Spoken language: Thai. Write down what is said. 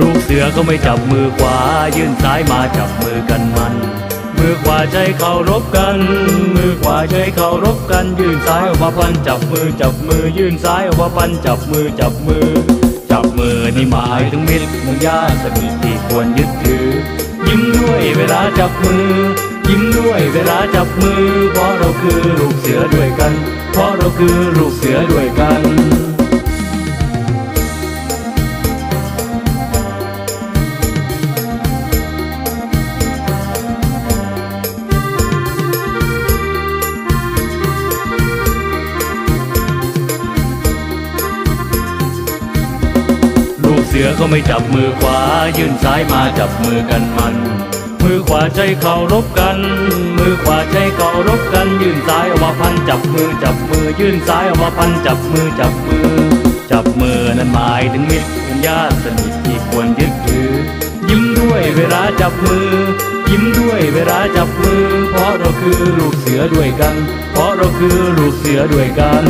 ลูกเสือก็ไม่จับมือขวา ยื่นซ้ายมาจับมือกันมัน มือขวาใจเคารพกัน มือขวาใจเคารพกัน ยื่นซ้ายออกมาพันจับมือจับมือ ยื่นซ้ายออกมาพันจับมือจับมือ จับมือนี่หมายถึงมิตรมึงญาติสนิทที่ควรยึดถือ ยิ้มด้วยเวลาจับมือ ยิ้มด้วยเวลาจับมือ เพราะเราคือลูกเสือด้วยกัน เพราะเราคือลูกเสือด้วยกัน เสือก็ไม่จับมือขวา ยื่นซ้ายมาจับมือกันมัน มือขวาใจเคารพกัน มือขวาใจเคารพกัน ยื่นซ้ายออกมาพันจับมือจับมือ ยื่นซ้ายออกมาพันจับมือจับมือ จับมือนั้นหมายถึงมิตรเป็นญาติสนิทที่ควรยึดถือ ยิ้มด้วยเวลาจับมือ ยิ้มด้วยเวลาจับมือ เพราะเราคือลูกเสือด้วยกัน เพราะเราคือลูกเสือด้วยกัน